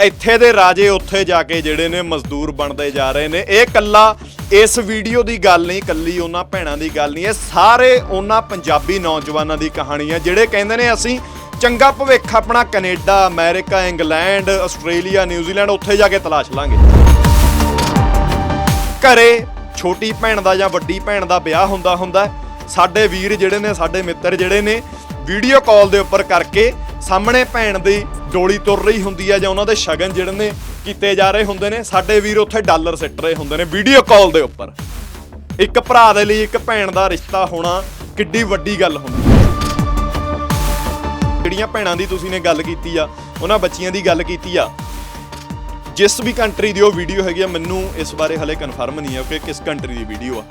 ਇੱਥੇ ਦੇ ਰਾਜੇ ਉੱਥੇ ਜਾ ਕੇ ਜਿਹੜੇ ਨੇ ਮਜ਼ਦੂਰ ਬਣਦੇ ਜਾ ਰਹੇ ਨੇ। ਇਹ ਕੱਲਾ ਇਸ ਵੀਡੀਓ ਦੀ ਗੱਲ ਨਹੀਂ ਕੱਲੀ ਉਹਨਾਂ ਭੈਣਾਂ ਦੀ ਗੱਲ ਨਹੀਂ, ਇਹ ਸਾਰੇ ਉਹਨਾਂ ਪੰਜਾਬੀ ਨੌਜਵਾਨਾਂ ਦੀ ਕਹਾਣੀ ਹੈ, ਜਿਹੜੇ ਕਹਿੰਦੇ ਨੇ ਅਸੀਂ ਚੰਗਾ ਭਵਿੱਖ ਆਪਣਾ Canada, America, England, Australia, New Zealand ਉੱਥੇ ਜਾ ਕੇ ਤਲਾਸ਼ ਲਾਂਗੇ। ਘਰੇ ਛੋਟੀ ਭੈਣ ਦਾ ਜਾਂ ਵੱਡੀ ਭੈਣ ਦਾ ਵਿਆਹ ਹੁੰਦਾ ਹੁੰਦਾ ਸਾਡੇ ਵੀਰ ਜਿਹੜੇ ਨੇ, ਸਾਡੇ ਮਿੱਤਰ ਜਿਹੜੇ ਨੇ, ਵੀਡੀਓ ਕਾਲ ਦੇ ਉੱਪਰ ਕਰਕੇ ਸਾਹਮਣੇ ਭੈਣ ਦੀ ਡੋਲੀ ਤੁਰ ਰਹੀ ਹੁੰਦੀ ਹੈ ਜਾਂ ਉਹਨਾਂ ਦੇ ਸ਼ਗਨ ਜਿਹੜੇ ਨੇ ਕੀਤੇ ਜਾ ਰਹੇ ਹੁੰਦੇ ਨੇ, ਸਾਡੇ ਵੀਰ ਉੱਥੇ ਡਾਲਰ ਸਿੱਟ ਰਹੇ ਹੁੰਦੇ ਨੇ ਵੀਡੀਓ ਕਾਲ ਦੇ ਉੱਪਰ। ਇੱਕ ਭਰਾ ਦੇ ਲਈ ਇੱਕ ਭੈਣ ਦਾ ਰਿਸ਼ਤਾ ਹੋਣਾ ਕਿੱਡੀ ਵੱਡੀ ਗੱਲ ਹੁੰਦੀ ਹੈ ਜਿਹੜੀਆਂ ਭੈਣਾਂ ਦੀ ਤੁਸੀਂ ਨੇ ਗੱਲ ਕੀਤੀ ਆ, ਉਹਨਾਂ ਬੱਚੀਆਂ ਦੀ ਗੱਲ ਕੀਤੀ ਆ। ਜਿਸ ਵੀ ਕੰਟਰੀ ਦੀ ਉਹ ਵੀਡੀਓ ਹੈਗੀ ਆ, ਮੈਨੂੰ ਇਸ ਬਾਰੇ ਹਲੇ ਕਨਫਰਮ ਨਹੀਂ ਹੈ ਕਿ ਕਿਸ ਕੰਟਰੀ ਦੀ ਵੀਡੀਓ ਆ।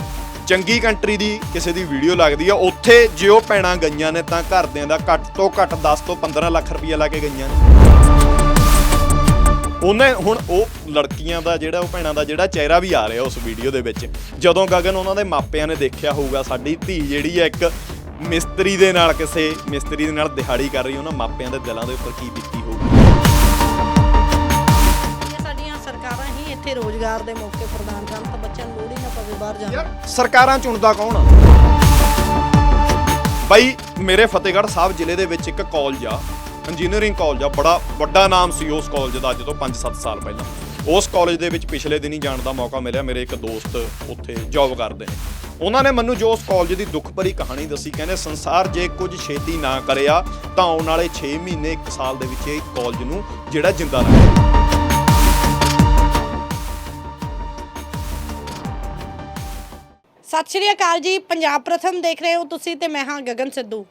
ਚੰਗੀ ਕੰਟਰੀ ਦੀ ਕਿਸੇ ਦੀ ਵੀਡੀਓ ਲੱਗਦੀ ਆ, ਉੱਥੇ ਜੇ ਉਹ ਭੈਣਾਂ ਗਈਆਂ ਨੇ ਤਾਂ ਘਰਦਿਆਂ ਦਾ ਘੱਟ ਤੋਂ ਘੱਟ 10 ਤੋਂ 15 ਲੱਖ ਰੁਪਈਆ ਲਾ ਕੇ ਗਈਆਂ ਨੇ। ਉਹਨੇ ਹੁਣ ਉਹ ਲੜਕੀਆਂ ਦਾ ਜਿਹੜਾ, ਉਹ ਭੈਣਾਂ ਦਾ ਜਿਹੜਾ ਚਿਹਰਾ ਵੀ ਆ ਰਿਹਾ ਉਸ ਵੀਡੀਓ ਦੇ ਵਿੱਚ। ਜਦੋਂ ਗਗਨ ਉਹਨਾਂ ਦੇ ਮਾਪਿਆਂ ਨੇ ਦੇਖਿਆ ਹੋਊਗਾ, ਸਾਡੀ ਧੀ ਜਿਹੜੀ ਹੈ ਇੱਕ ਮਿਸਤਰੀ ਦੇ ਨਾਲ ਕਿਸੇ ਮਿਸਤਰੀ ਦੇ ਨਾਲ ਦਿਹਾੜੀ ਕਰ ਰਹੀ, ਉਹਨਾਂ ਮਾਪਿਆਂ ਦੇ ਦਿਲਾਂ ਦੇ ਉੱਪਰ ਕੀ ਬੀਤੀ ਹੋਊਗੀ? ਸਾਡੀਆਂ ਸਰਕਾਰਾਂ ਹੀ ਇੱਥੇ ਰੋਜ਼ਗਾਰ ਦੇ ਮੌਕੇ ਪ੍ਰਦਾਨ ਕਰਨ ਤਾਂ ਬੱਚਿਆਂ ਨੂੰ ਬਾਹਰ ਜਾਣ। ਯਾਰ, ਸਰਕਾਰਾਂ ਚੁਣਦਾ ਕੌਣ ਆ? ਬਾਈ, ਮੇਰੇ ਫਤਿਹਗੜ੍ਹ ਸਾਹਿਬ ਜ਼ਿਲ੍ਹੇ ਦੇ ਵਿੱਚ ਇੱਕ ਕਾਲਜ ਆ ਇੰਜੀਨੀਅਰਿੰਗ ਕਾਲਜ ਆ, ਬੜਾ ਵੱਡਾ ਨਾਮ ਸੀ ਉਸ ਕਾਲਜ ਦਾ ਅੱਜ ਤੋਂ 5-7 ਸਾਲ ਪਹਿਲਾਂ। ਉਸ ਕਾਲਜ ਦੇ ਵਿੱਚ ਪਿਛਲੇ ਦਿਨੀ ਜਾਣ ਦਾ ਮੌਕਾ ਮਿਲਿਆ, ਮੇਰੇ ਇੱਕ ਦੋਸਤ ਉੱਥੇ ਜੌਬ ਕਰਦੇ ਨੇ। ਉਹਨਾਂ ਨੇ ਮੈਨੂੰ ਜੋ ਉਸ ਕਾਲਜ ਦੀ ਦੁੱਖ ਭਰੀ ਕਹਾਣੀ ਦੱਸੀ, ਕਹਿੰਦੇ ਸੰਸਾਰ ਜੇ ਕੁਝ ਛੇਤੀ ਨਾ ਕਰਿਆ, ਤਾਂ ਆਉਣ ਵਾਲੇ 6 ਮਹੀਨੇ 1 ਸਾਲ ਦੇ ਵਿੱਚ ਇਹ ਕਾਲਜ ਨੂੰ ਜਿਹੜਾ ਜਿੰਦਾ ਰੱਖੇ ਸਤਿ ਸ਼੍ਰੀ ਅਕਾਲ ਜੀ, ਪੰਜਾਬ ਪ੍ਰਥਮ ਦੇਖ ਰਹੇ ਹੋ ਤੁਸੀਂ ਤੇ ਮੈਂ ਹਾਂ ਗਗਨ ਸਿੱਧੂ।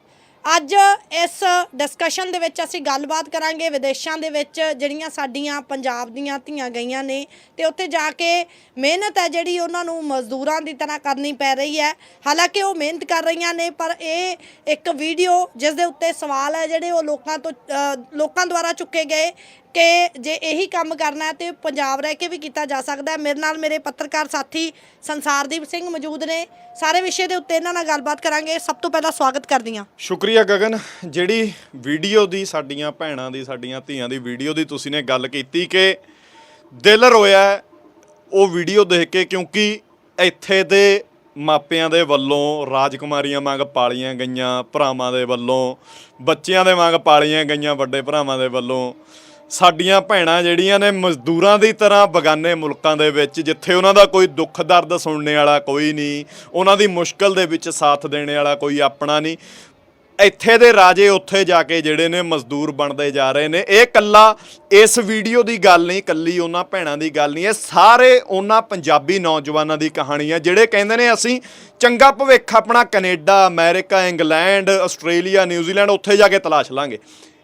ਅੱਜ ਇਸ ਡਿਸਕਸ਼ਨ ਦੇ ਵਿੱਚ ਅਸੀਂ ਗੱਲਬਾਤ ਕਰਾਂਗੇ ਵਿਦੇਸ਼ਾਂ ਦੇ ਵਿੱਚ ਜਿਹੜੀਆਂ ਸਾਡੀਆਂ ਪੰਜਾਬ ਦੀਆਂ ਧੀਆਂ ਗਈਆਂ ਨੇ ਤੇ ਉੱਥੇ ਜਾ ਕੇ ਮਿਹਨਤ ਹੈ ਜਿਹੜੀ ਉਹਨਾਂ ਨੂੰ ਮਜ਼ਦੂਰਾਂ ਦੀ ਤਰ੍ਹਾਂ ਕਰਨੀ ਪੈ ਰਹੀ ਹੈ। ਹਾਲਾਂਕਿ ਉਹ ਮਿਹਨਤ ਕਰ ਰਹੀਆਂ ਨੇ, ਪਰ ਇਹ ਇੱਕ ਵੀਡੀਓ ਜਿਸ ਦੇ ਉੱਤੇ ਸਵਾਲ ਹੈ ਜਿਹੜੇ ਉਹ ਲੋਕਾਂ ਤੋਂ ਲੋਕਾਂ ਦੁਆਰਾ ਚੁੱਕੇ ਗਏ। ਕਿ ਜੇ ਇਹੀ ਕੰਮ ਕਰਨਾ ਹੈ ਤੇ ਪੰਜਾਬ ਰਹਿ ਕੇ ਵੀ ਕੀਤਾ ਜਾ ਸਕਦਾ ਹੈ। ਮੇਰੇ ਨਾਲ ਮੇਰੇ ਪੱਤਰਕਾਰ ਸਾਥੀ ਸੰਸਾਰਦੀਪ ਸਿੰਘ ਮੌਜੂਦ ਨੇ। ਸਾਰੇ ਵਿਸ਼ੇ ਦੇ ਉੱਤੇ ਇਹਨਾਂ ਨਾਲ ਗੱਲਬਾਤ ਕਰਾਂਗੇ। ਸਭ ਤੋਂ ਪਹਿਲਾਂ ਸਵਾਗਤ ਕਰਦੀ ਹਾਂ। ਸ਼ੁਕਰੀਆ ਗਗਨ। ਜਿਹੜੀ ਵੀਡੀਓ ਦੀ ਸਾਡੀਆਂ ਭੈਣਾਂ ਦੀ, ਸਾਡੀਆਂ ਧੀਆਂ ਦੀ ਵੀਡੀਓ ਦੀ ਤੁਸੀਂ ਨੇ ਗੱਲ ਕੀਤੀ ਕਿ ਦਿਲ ਰੋਇਆ ਉਹ ਵੀਡੀਓ ਦੇਖ ਕੇ, ਕਿਉਂਕਿ ਇੱਥੇ ਦੇ ਮਾਪਿਆਂ ਦੇ ਵੱਲੋਂ, ਰਾਜਕੁਮਾਰੀਆਂ ਵਾਂਗ ਪਾਲੀਆਂ ਗਈਆਂ ਭਰਾਵਾਂ ਦੇ ਵੱਲੋਂ, ਬੱਚਿਆਂ ਦੇ ਵਾਂਗ ਪਾਲੀਆਂ ਗਈਆਂ ਵੱਡੇ ਭਰਾਵਾਂ ਦੇ ਵੱਲੋਂ ਸਾਡੀਆਂ ਭੈਣਾਂ ਜਿਹੜੀਆਂ ਨੇ ਮਜ਼ਦੂਰਾਂ ਦੀ ਤਰ੍ਹਾਂ ਬਗਾਨੇ ਮੁਲਕਾਂ ਦੇ ਵਿੱਚ, ਜਿੱਥੇ ਉਹਨਾਂ ਦਾ ਕੋਈ ਦੁੱਖ ਦਰਦ ਸੁਣਨੇ ਵਾਲਾ ਕੋਈ ਨਹੀਂ, ਉਹਨਾਂ ਦੀ ਮੁਸ਼ਕਲ ਦੇ ਵਿੱਚ ਸਾਥ ਦੇਣੇ ਵਾਲਾ ਕੋਈ ਆਪਣਾ ਨਹੀਂ। ਇੱਥੇ ਦੇ ਰਾਜੇ ਉੱਥੇ ਜਾ ਕੇ ਜਿਹੜੇ ਨੇ ਮਜ਼ਦੂਰ ਬਣਦੇ ਜਾ ਰਹੇ ਨੇ। ਇਹ ਕੱਲਾ ਇਸ ਵੀਡੀਓ ਦੀ ਗੱਲ ਨਹੀਂ ਕੱਲੀ ਉਹਨਾਂ ਭੈਣਾਂ ਦੀ ਗੱਲ ਨਹੀਂ, ਇਹ ਸਾਰੇ ਉਹਨਾਂ ਪੰਜਾਬੀ ਨੌਜਵਾਨਾਂ ਦੀ ਕਹਾਣੀ ਹੈ ਜਿਹੜੇ ਕਹਿੰਦੇ ਨੇ ਅਸੀਂ ਚੰਗਾ ਭਵਿੱਖ ਆਪਣਾ Canada, America, England, Australia, New Zealand, ਉੱਥੇ ਜਾ ਕੇ ਤਲਾਸ਼ ਲਾਂਗੇ।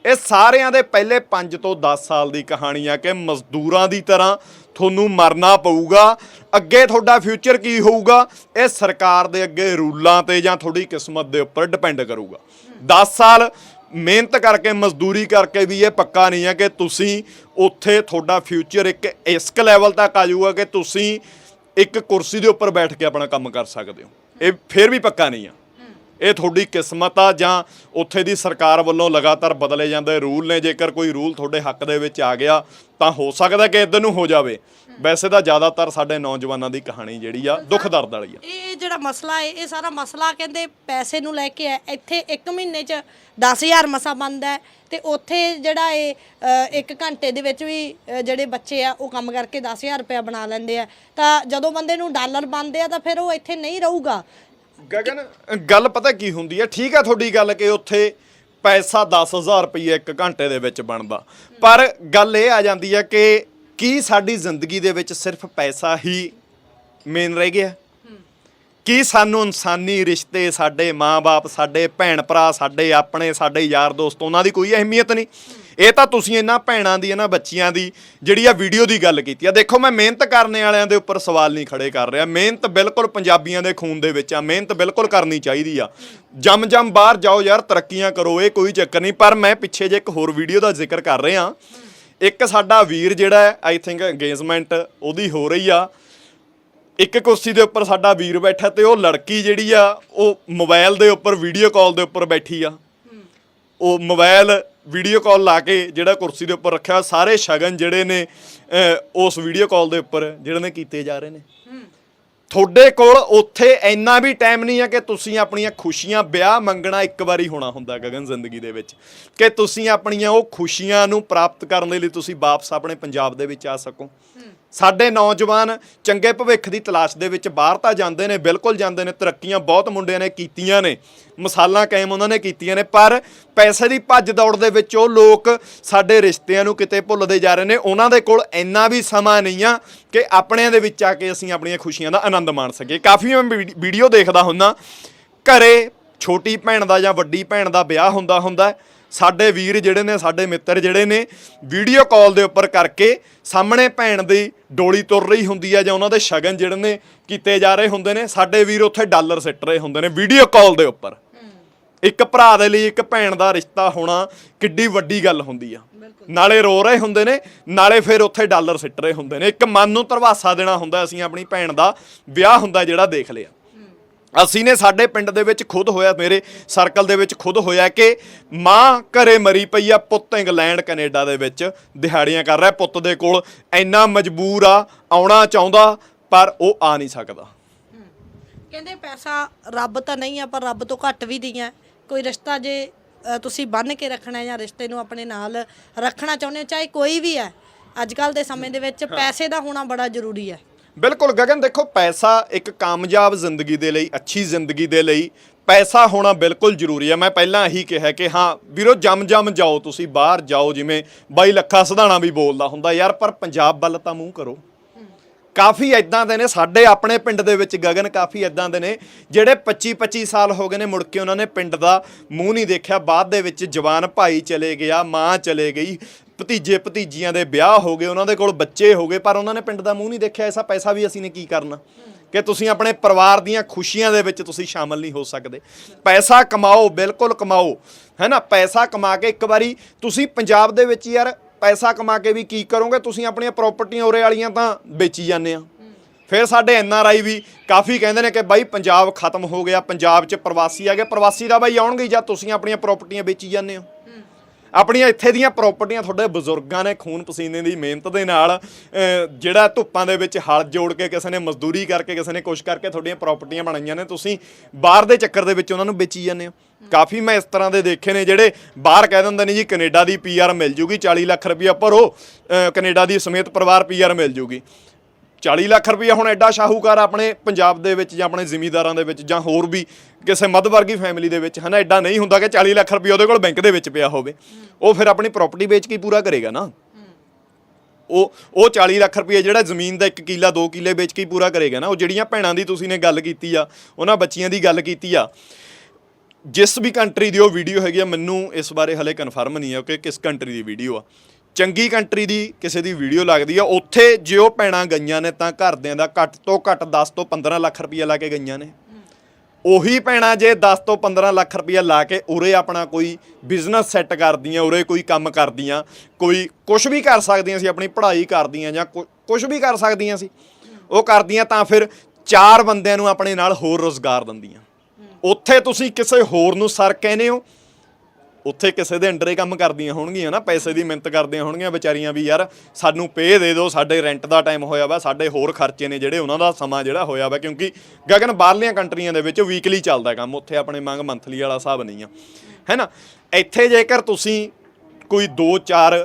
ਇਹ ਸਾਰਿਆਂ ਦੇ ਪਹਿਲੇ 5 ਤੋਂ 10 ਸਾਲ ਦੀ ਕਹਾਣੀ ਆ ਕਿ ਮਜ਼ਦੂਰਾਂ ਦੀ ਤਰ੍ਹਾਂ ਤੁਹਾਨੂੰ ਮਰਨਾ ਪਊਗਾ। ਅੱਗੇ ਤੁਹਾਡਾ ਫਿਊਚਰ ਕੀ ਹੋਊਗਾ? ਇਹ ਸਰਕਾਰ ਦੇ ਅੱਗੇ ਰੂਲਾਂ ਤੇ ਜਾਂ ਤੁਹਾਡੀ ਕਿਸਮਤ ਦੇ ਉੱਪਰ ਡਿਪੈਂਡ ਕਰੂਗਾ। 10 ਸਾਲ ਮਿਹਨਤ ਕਰਕੇ, ਮਜ਼ਦੂਰੀ ਕਰਕੇ ਵੀ ਇਹ ਪੱਕਾ ਨਹੀਂ ਹੈ ਕਿ ਤੁਸੀਂ ਉੱਥੇ ਤੁਹਾਡਾ ਫਿਊਚਰ ਇੱਕ ਇਸ ਲੈਵਲ ਤੱਕ ਆ ਜਾਊਗਾ ਕਿ ਤੁਸੀਂ ਇੱਕ ਕੁਰਸੀ ਦੇ ਉੱਪਰ ਬੈਠ ਕੇ ਆਪਣਾ ਕੰਮ ਕਰ ਸਕਦੇ ਹੋ। ਇਹ ਫਿਰ ਵੀ ਪੱਕਾ ਨਹੀਂ ਆ। ਇਹ ਤੁਹਾਡੀ ਕਿਸਮਤ ਆ ਜਾਂ ਉੱਥੇ ਦੀ ਸਰਕਾਰ ਵੱਲੋਂ ਲਗਾਤਾਰ ਬਦਲੇ ਜਾਂਦੇ ਰੂਲ ਨੇ? ਜੇਕਰ ਕੋਈ ਰੂਲ ਤੁਹਾਡੇ ਹੱਕ ਦੇ ਵਿੱਚ ਆ ਗਿਆ ਤਾਂ ਹੋ ਸਕਦਾ ਕਿ ਇਦਾਂ ਨੂੰ ਹੋ ਜਾਵੇ। ਵੈਸੇ ਤਾਂ ਜ਼ਿਆਦਾਤਰ ਸਾਡੇ ਨੌਜਵਾਨਾਂ ਦੀ ਕਹਾਣੀ ਜਿਹੜੀ ਆ ਦੁੱਖ ਦਰਦ ਵਾਲੀ ਆ। ਇਹ ਜਿਹੜਾ ਮਸਲਾ ਹੈ ਇਹ ਸਾਰਾ ਮਸਲਾ ਕਹਿੰਦੇ ਪੈਸੇ ਨੂੰ ਲੈ ਕੇ ਹੈ। ਇੱਥੇ 1 ਮਹੀਨੇ 'ਚ 10000 ਮਸਾ ਬੰਦਾ ਹੈ ਤੇ ਉੱਥੇ ਜਿਹੜਾ ਇਹ ਇੱਕ ਘੰਟੇ ਦੇ ਵਿੱਚ ਵੀ ਅ, ਜਿਹੜੇ ਬੱਚੇ ਆ ਉਹ ਕੰਮ ਕਰਕੇ 10000 ਰੁਪਏ ਬਣਾ ਲੈਂਦੇ ਆ। ਤਾਂ ਜਦੋਂ ਬੰਦੇ ਨੂੰ ਡਾਲਰ ਬਣਦੇ ਆ ਤਾਂ ਫਿਰ ਉਹ ਇੱਥੇ ਨਹੀਂ ਰਹੂਗਾ। ਗਗਨ? ਗੱਲ ਪਤਾ ਕੀ ਹੁੰਦੀ ਹੈ ਠੀਕ ਹੈ ਤੁਹਾਡੀ ਗੱਲ ਕਿ ਉੱਥੇ ਪੈਸਾ 10000 ਰੁਪਏ ਇੱਕ ਘੰਟੇ ਦੇ ਵਿੱਚ ਬਣਦਾ। ਪਰ ਗੱਲ ਇਹ ਆ ਜਾਂਦੀ ਹੈ ਕਿ ਕੀ ਸਾਡੀ ਜ਼ਿੰਦਗੀ ਦੇ ਵਿੱਚ ਸਿਰਫ ਪੈਸਾ ਹੀ ਮੇਨ ਰਹਿ ਗਿਆ? ਕੀ ਸਾਨੂੰ ਇਨਸਾਨੀ ਰਿਸ਼ਤੇ ਸਾਡੇ ਮਾਪੇ ਸਾਡੇ ਭੈਣ ਭਰਾ ਸਾਡੇ ਆਪਣੇ, ਸਾਡੇ ਯਾਰ ਦੋਸਤ ਉਹਨਾਂ ਦੀ ਕੋਈ ਅਹਿਮੀਅਤ ਨਹੀਂ? ਇਹ ਤਾਂ ਤੁਸੀਂ ਇਹਨਾਂ ਭੈਣਾਂ ਦੀ, ਇਹਨਾਂ ਬੱਚੀਆਂ ਦੀ ਜਿਹੜੀ ਆ ਵੀਡੀਓ ਦੀ ਗੱਲ ਕੀਤੀ ਆ। ਦੇਖੋ, ਮੈਂ ਮਿਹਨਤ ਕਰਨੇ ਵਾਲਿਆਂ ਦੇ ਉੱਪਰ ਸਵਾਲ ਨਹੀਂ ਖੜੇ ਕਰ ਰਿਹਾ। ਮਿਹਨਤ ਬਿਲਕੁਲ ਪੰਜਾਬੀਆਂ ਦੇ ਖੂਨ ਦੇ ਵਿੱਚ ਆ। ਮਿਹਨਤ ਬਿਲਕੁਲ ਕਰਨੀ ਚਾਹੀਦੀ ਆ। ਜੰਮ ਜੰਮ ਬਾਹਰ ਜਾਓ ਯਾਰ, ਤਰੱਕੀਆਂ ਕਰੋ, ਇਹ ਕੋਈ ਚੱਕਰ ਨਹੀਂ। ਪਰ ਮੈਂ ਪਿੱਛੇ ਜੇ ਇੱਕ ਹੋਰ ਵੀਡੀਓ ਦਾ ਜ਼ਿਕਰ ਕਰ ਰਿਹਾ। ਇੱਕ ਸਾਡਾ ਵੀਰ ਜਿਹੜਾ ਆਈ ਥਿੰਕ ਅੰਗੇਜਮੈਂਟ ਉਹਦੀ ਹੋ ਰਹੀ ਆ। ਇੱਕ ਕੁਰਸੀ ਦੇ ਉੱਪਰ ਸਾਡਾ ਵੀਰ ਬੈਠਾ ਤੇ ਉਹ ਲੜਕੀ ਜਿਹੜੀ ਆ, ਉਹ ਮੋਬਾਈਲ ਦੇ ਉੱਪਰ ਵੀਡੀਓ ਕਾਲ ਦੇ ਉੱਪਰ ਬੈਠੀ ਆ। ਉਹ ਮੋਬਾਈਲ ਵੀਡੀਓ ਕਾਲ ਲਾ ਕੇ ਜਿਹੜਾ ਕੁਰਸੀ ਦੇ ਉੱਪਰ ਰੱਖਿਆ, ਸਾਰੇ ਸ਼ਗਨ ਜਿਹੜੇ ਨੇ ਉਸ ਵੀਡੀਓ ਕਾਲ ਦੇ ਉੱਪਰ ਜਿਹੜੇ ਨੇ ਕੀਤੇ ਜਾ ਰਹੇ ਨੇ। ਤੁਹਾਡੇ ਕੋਲ ਉੱਥੇ ਇੰਨਾ ਵੀ ਟਾਈਮ ਨਹੀਂ ਹੈ ਕਿ ਤੁਸੀਂ ਆਪਣੀਆਂ ਖੁਸ਼ੀਆਂ ਵਿਆਹ ਮੰਗਣਾ ਇੱਕ ਵਾਰੀ ਹੋਣਾ ਹੁੰਦਾ ਗਗਨ ਜ਼ਿੰਦਗੀ ਦੇ ਵਿੱਚ। ਕਿ ਤੁਸੀਂ ਆਪਣੀਆਂ ਉਹ ਖੁਸ਼ੀਆਂ ਨੂੰ ਪ੍ਰਾਪਤ ਕਰਨ ਦੇ ਲਈ ਤੁਸੀਂ ਵਾਪਸ ਆਪਣੇ ਪੰਜਾਬ ਦੇ ਵਿੱਚ ਆ ਸਕੋ। ਸਾਡੇ ਨੌਜਵਾਨ ਚੰਗੇ ਭਵਿੱਖ ਦੀ ਤਲਾਸ਼ ਦੇ ਵਿੱਚ ਬਾਹਰ ਤਾਂ ਜਾਂਦੇ ਨੇ, ਬਿਲਕੁਲ ਜਾਂਦੇ ਨੇ, ਤਰੱਕੀਆਂ ਬਹੁਤ ਮੁੰਡਿਆਂ ਨੇ ਕੀਤੀਆਂ ਨੇ, ਮਸਾਲਾਂ ਕਾਇਮ ਉਹਨਾਂ ਨੇ ਕੀਤੀਆਂ ਨੇ, ਪਰ ਪੈਸੇ ਦੀ ਭੱਜ ਦੌੜ ਦੇ ਵਿੱਚ ਉਹ ਲੋਕ ਸਾਡੇ ਰਿਸ਼ਤਿਆਂ ਨੂੰ ਕਿਤੇ ਭੁੱਲਦੇ ਜਾ ਰਹੇ ਨੇ, ਉਹਨਾਂ ਦੇ ਕੋਲ ਇੰਨਾ ਵੀ ਸਮਾਂ ਨਹੀਂ ਆ ਕਿ ਆਪਣਿਆਂ ਦੇ ਵਿੱਚ ਆ ਕੇ ਅਸੀਂ ਆਪਣੀਆਂ ਖੁਸ਼ੀਆਂ ਦਾ ਆਨੰਦ ਮਾਣ ਸਕੀਏ। ਕਾਫੀ ਮੈਂ ਵੀਡੀ- ਵੀਡੀਓ ਦੇਖਦਾ ਹੁੰਨਾ ਘਰੇ ਛੋਟੀ ਭੈਣ ਦਾ ਜਾਂ ਵੱਡੀ ਭੈਣ ਦਾ ਵਿਆਹ ਹੁੰਦਾ ਹੁੰਦਾ ਸਾਡੇ ਵੀਰ ਜਿਹੜੇ ਨੇ ਸਾਡੇ ਮਿੱਤਰ ਜਿਹੜੇ ਨੇ ਵੀਡੀਓ ਕਾਲ ਦੇ ਉੱਪਰ ਕਰਕੇ ਸਾਹਮਣੇ ਭੈਣ ਦੀ ਡੋਲੀ ਤੁਰ ਰਹੀ ਹੁੰਦੀ ਹੈ ਜਾਂ ਉਹਨਾਂ ਦੇ ਸ਼ਗਨ ਜਿਹੜੇ ਨੇ ਕੀਤੇ ਜਾ ਰਹੇ ਹੁੰਦੇ ਨੇ ਸਾਡੇ ਵੀਰ ਉੱਥੇ ਡਾਲਰ ਸਿੱਟ ਰਹੇ ਹੁੰਦੇ ਨੇ ਵੀਡੀਓ ਕਾਲ ਦੇ ਉੱਪਰ। ਇੱਕ ਭਰਾ ਦੇ ਲਈ ਇੱਕ ਭੈਣ ਦਾ ਰਿਸ਼ਤਾ ਹੋਣਾ ਕਿੱਡੀ ਵੱਡੀ ਗੱਲ ਹੁੰਦੀ ਆ। ਨਾਲੇ ਰੋ ਰਹੇ ਹੁੰਦੇ ਨੇ ਨਾਲੇ ਫਿਰ ਉੱਥੇ ਡਾਲਰ ਸਿੱਟ ਰਹੇ ਹੁੰਦੇ ਨੇ। ਇੱਕ ਮਨ ਨੂੰ ਧਰਵਾਸਾ ਦੇਣਾ ਹੁੰਦਾ ਅਸੀਂ ਆਪਣੀ ਭੈਣ ਦਾ ਵਿਆਹ ਹੁੰਦਾ ਜਿਹੜਾ ਦੇਖ ਲਿਆ। ਅਸੀਂ ਨੇ ਸਾਡੇ ਪਿੰਡ ਦੇ ਵਿੱਚ ਖੁਦ ਹੋਇਆ ਮੇਰੇ ਸਰਕਲ ਦੇ ਵਿੱਚ ਖੁਦ ਹੋਇਆ ਕਿ ਮਾਂ ਘਰੇ ਮਰੀ ਪਈ ਆ ਪੁੱਤ ਇੰਗਲੈਂਡ ਕੈਨੇਡਾ ਦੇ ਵਿੱਚ ਦਿਹਾੜੀਆਂ ਕਰ ਰਿਹਾ ਪੁੱਤ ਦੇ ਕੋਲ ਇੰਨਾ ਮਜਬੂਰ ਆ ਆਉਣਾ ਚਾਹੁੰਦਾ ਪਰ ਉਹ ਆ ਨਹੀਂ ਸਕਦਾ। ਕਹਿੰਦੇ ਪੈਸਾ ਰੱਬ ਤਾਂ ਨਹੀਂ ਆ ਪਰ ਰੱਬ ਤੋਂ ਘੱਟ ਵੀ ਨਹੀਂ ਹੈ ਕੋਈ ਰਿਸ਼ਤਾ ਜੇ ਤੁਸੀਂ ਬੰਨ ਕੇ ਰੱਖਣਾ ਜਾਂ ਰਿਸ਼ਤੇ ਨੂੰ ਆਪਣੇ ਨਾਲ ਰੱਖਣਾ ਚਾਹੁੰਦੇ ਹੋ ਚਾਹੇ ਕੋਈ ਵੀ ਹੈ ਅੱਜ ਕੱਲ ਦੇ ਸਮੇਂ ਦੇ ਵਿੱਚ ਪੈਸੇ ਦਾ ਹੋਣਾ ਬੜਾ ਜ਼ਰੂਰੀ ਹੈ ਬਿਲਕੁਲ ਗਗਨ, ਦੇਖੋ ਪੈਸਾ ਇੱਕ ਕਾਮਯਾਬ ਜ਼ਿੰਦਗੀ ਦੇ ਲਈ, ਅੱਛੀ ਜ਼ਿੰਦਗੀ ਦੇ ਲਈ ਪੈਸਾ ਹੋਣਾ ਬਿਲਕੁਲ ਜ਼ਰੂਰੀ ਹੈ। ਮੈਂ ਪਹਿਲਾਂ ਇਹੀ ਕਿਹਾ ਕਿ ਹਾਂ, ਵੀਰੋ ਜੰਮ ਜੰਮ ਜਾਓ ਤੁਸੀਂ, ਬਾਹਰ ਜਾਓ, ਜਿਵੇਂ ਬਾਈ ਲੱਖਾ ਸਿਧਾਣਾ ਵੀ ਬੋਲਦਾ ਹੁੰਦਾ ਯਾਰ, ਪਰ ਪੰਜਾਬ ਵੱਲ ਤਾਂ ਮੂੰਹ ਕਰੋ। ਕਾਫੀ ਐਦਾਂ ਦੇ ਨੇ, ਸਾਡੇ ਆਪਣੇ ਪਿੰਡ ਦੇ ਵਿੱਚ ਗਗਨ ਕਾਫੀ ਐਦਾਂ ਦੇ ਨੇ, ਜਿਹੜੇ 25 25 ਸਾਲ ਹੋ ਗਏ ਨੇ ਮੁੜ ਕੇ ਉਹਨਾਂ ਨੇ ਪਿੰਡ ਦਾ ਮੂੰਹ ਨਹੀਂ ਦੇਖਿਆ। ਬਾਅਦ ਦੇ ਵਿੱਚ ਜਵਾਨ ਭਾਈ ਚਲੇ ਗਿਆ, ਮਾਂ ਚਲੇ ਗਈ ਭਤੀਜੇ ਭਤੀਜੀਆਂ ਦੇ ਵਿਆਹ ਹੋ ਗਏ, ਉਹਨਾਂ ਦੇ ਕੋਲ ਬੱਚੇ ਹੋ ਗਏ, ਪਰ ਉਹਨਾਂ ਨੇ ਪਿੰਡ ਦਾ ਮੂੰਹ ਨਹੀਂ ਦੇਖਿਆ, ਐਸਾ ਪੈਸਾ ਵੀ ਅਸੀਂ ਨੇ ਕੀ ਕਰਨਾ? ਕਿ ਤੁਸੀਂ ਆਪਣੇ ਪਰਿਵਾਰ ਦੀਆਂ ਖੁਸ਼ੀਆਂ ਦੇ ਵਿੱਚ ਤੁਸੀਂ ਸ਼ਾਮਲ ਨਹੀਂ ਹੋ ਸਕਦੇ। ਪੈਸਾ ਕਮਾਓ, ਬਿਲਕੁਲ ਕਮਾਓ, ਹੈ ਨਾ? ਪੈਸਾ ਕਮਾ ਕੇ ਇੱਕ ਵਾਰੀ ਤੁਸੀਂ ਪੰਜਾਬ ਦੇ ਵਿੱਚ ਯਾਰ ਪੈਸਾ ਕਮਾ ਕੇ ਵੀ ਕੀ ਕਰੋਗੇ? ਤੁਸੀਂ ਆਪਣੀਆਂ ਪ੍ਰਾਪਰਟੀਆਂ ਉਰੇ ਵਾਲੀਆਂ ਤਾਂ ਵੇਚੀ ਜਾਂਦੇ ਆ। ਫਿਰ ਸਾਡੇ ਐਨ ਆਰ ਆਈ ਵੀ ਕਾਫੀ ਕਹਿੰਦੇ ਨੇ ਕਿ ਬਾਈ ਪੰਜਾਬ ਖਤਮ ਹੋ ਗਿਆ, ਪੰਜਾਬ 'ਚ ਪ੍ਰਵਾਸੀ ਆ ਗਏ ਪ੍ਰਵਾਸੀ ਦਾ ਬਾਈ ਆਉਣਗੇ ਜਾਂ ਤੁਸੀਂ ਆਪਣੀਆਂ ਪ੍ਰਾਪਰਟੀਆਂ ਵੇਚੀ ਜਾਂਦੇ ਹੋ? ਆਪਣੀਆਂ ਇੱਥੇ ਦੀਆਂ ਪ੍ਰਾਪਰਟੀਆਂ ਤੁਹਾਡੇ ਬਜ਼ੁਰਗਾਂ ਨੇ ਖੂਨ ਪਸੀਨੇ ਦੀ ਮਿਹਨਤ ਦੇ ਨਾਲ ਜਿਹੜਾ ਧੁੱਪਾਂ ਦੇ ਵਿੱਚ ਹਲ ਜੋੜ ਕੇ ਕਿਸੇ ਨੇ ਮਜ਼ਦੂਰੀ ਕਰਕੇ ਕਿਸੇ ਨੇ ਕੁਛ ਕਰਕੇ ਤੁਹਾਡੀਆਂ ਪ੍ਰਾਪਰਟੀਆਂ ਬਣਾਈਆਂ ਨੇ ਤੁਸੀਂ ਬਾਹਰ ਦੇ ਚੱਕਰ ਦੇ ਵਿੱਚ ਉਹਨਾਂ ਨੂੰ ਵੇਚੀ ਜਾਂਦੇ ਹੋ। ਕਾਫੀ ਮੈਂ ਇਸ ਤਰ੍ਹਾਂ ਦੇ ਦੇਖੇ ਨੇ ਜਿਹੜੇ ਬਾਹਰ ਕਹਿ ਦਿੰਦੇ ਨੇ ਜੀ ਕੈਨੇਡਾ ਦੀ ਪੀਆਰ ਮਿਲ ਜੂਗੀ 40 ਲੱਖ ਰੁਪਇਆ ਭਰੋ ਅਹ, ਕੈਨੇਡਾ ਦੀ ਸਮੇਤ ਪਰਿਵਾਰ ਪੀਆਰ ਮਿਲ ਜੂਗੀ। 40 ਲੱਖ ਰੁਪਇਆ ਹੁਣ ਐਡਾ ਸ਼ਾਹੂਕਾਰ ਆਪਣੇ ਪੰਜਾਬ ਦੇ ਵਿੱਚ ਜਾਂ ਆਪਣੇ ਜ਼ਿਮੀਂਦਾਰਾਂ ਦੇ ਵਿੱਚ ਜਾਂ ਹੋਰ ਵੀ ਕਿਸੇ ਮੱਧ ਵਰਗੀ ਫੈਮਿਲੀ ਦੇ ਵਿੱਚ, ਹਨਾ, ਐਡਾ ਨਹੀਂ ਹੁੰਦਾ ਕਿ 40 ਲੱਖ ਰੁਪਇਆ ਉਹਦੇ ਕੋਲ ਬੈਂਕ ਦੇ ਵਿੱਚ ਪਿਆ ਹੋਵੇ। ਉਹ ਫਿਰ ਆਪਣੀ ਪ੍ਰਾਪਰਟੀ ਵੇਚ ਕੇ ਪੂਰਾ ਕਰੇਗਾ ਨਾ। ਉਹ ਉਹ 40 ਲੱਖ ਰੁਪਏ ਜਿਹੜਾ ਜ਼ਮੀਨ ਦਾ 1 ਕਿੱਲਾ 2 ਕਿੱਲੇ ਵੇਚ ਕੇ ਪੂਰਾ ਕਰੇਗਾ ਨਾ। ਉਹ ਜਿਹੜੀਆਂ ਭੈਣਾਂ ਦੀ ਤੁਸੀਂ ਨੇ ਗੱਲ ਕੀਤੀ ਆ, ਉਹਨਾਂ ਬੱਚੀਆਂ ਦੀ ਗੱਲ ਕੀਤੀ ਆ। ਜਿਸ ਵੀ ਕੰਟਰੀ ਦੀ ਉਹ ਵੀਡੀਓ ਹੈਗੀ ਆ, ਮੈਨੂੰ ਇਸ ਬਾਰੇ ਹਲੇ ਕਨਫਰਮ ਨਹੀਂ ਆ ਕਿ ਕਿਸ ਕੰਟਰੀ ਦੀ ਵੀਡੀਓ ਆ। ਚੰਗੀ ਕੰਟਰੀ ਦੀ ਕਿਸੇ ਦੀ ਵੀਡੀਓ ਲੱਗਦੀ ਆ ਉੱਥੇ ਜੇ ਉਹ ਭੈਣਾਂ ਗਈਆਂ ਨੇ ਤਾਂ ਘਰਦਿਆਂ ਦਾ ਘੱਟ ਤੋਂ ਘੱਟ 10 ਤੋਂ 15 ਲੱਖ ਰੁਪਏ ਲਾ ਕੇ ਗਈਆਂ ਨੇ। ਉਹੀ ਭੈਣਾਂ ਜੇ 10 ਤੋਂ 15 ਲੱਖ ਰੁਪਇਆ ਲਾ ਕੇ ਉਰੇ ਆਪਣਾ ਕੋਈ ਬਿਜ਼ਨਸ ਸੈੱਟ ਕਰਦੀਆਂ ਉਰੇ ਕੋਈ ਕੰਮ ਕਰਦੀਆਂ ਕੋਈ ਕੁਝ ਵੀ ਕਰ ਸਕਦੀਆਂ ਸੀ ਆਪਣੀ ਪੜ੍ਹਾਈ ਕਰਦੀਆਂ ਜਾਂ ਕੁਝ ਵੀ ਕਰ ਸਕਦੀਆਂ ਸੀ। ਉਹ ਕਰਦੀਆਂ ਤਾਂ ਫਿਰ ਚਾਰ ਬੰਦਿਆਂ ਨੂੰ ਆਪਣੇ ਨਾਲ ਹੋਰ ਰੋਜ਼ਗਾਰ ਦਿੰਦੀਆਂ। ਉੱਥੇ ਤੁਸੀਂ ਕਿਸੇ ਹੋਰ ਨੂੰ ਸਰ ਕਹਿੰਦੇ ਹੋ ਉੱਥੇ ਕਿਸੇ ਦੇ ਅੰਡਰ ਹੀ ਕੰਮ ਕਰਦੀਆਂ ਹੋਣਗੀਆਂ ਨਾ, ਪੈਸੇ ਦੀ ਮਿਹਨਤ ਕਰਦੀਆਂ ਹੋਣਗੀਆਂ ਵਿਚਾਰੀਆਂ ਵੀ ਯਾਰ, ਸਾਨੂੰ ਪੇ ਦੇ ਦਿਓ, ਸਾਡੇ ਰੈਂਟ ਦਾ ਟਾਈਮ ਹੋਇਆ ਵਾ, ਸਾਡੇ ਹੋਰ ਖਰਚੇ ਨੇ ਜਿਹੜੇ ਉਹਨਾਂ ਦਾ ਸਮਾਂ ਜਿਹੜਾ ਹੋਇਆ ਵਾ, ਕਿਉਂਕਿ ਗਗਨ ਬਾਹਰਲੀਆਂ ਕੰਟਰੀਆਂ ਦੇ ਵਿੱਚ ਵੀਕਲੀ ਚੱਲਦਾ ਕੰਮ, ਉੱਥੇ ਆਪਣੇ ਮੰਗ ਮੰਥਲੀ ਵਾਲਾ ਹਿਸਾਬ ਨਹੀਂ ਆ। ਹੈਨਾ ਇੱਥੇ ਜੇਕਰ ਤੁਸੀਂ ਕੋਈ 2-4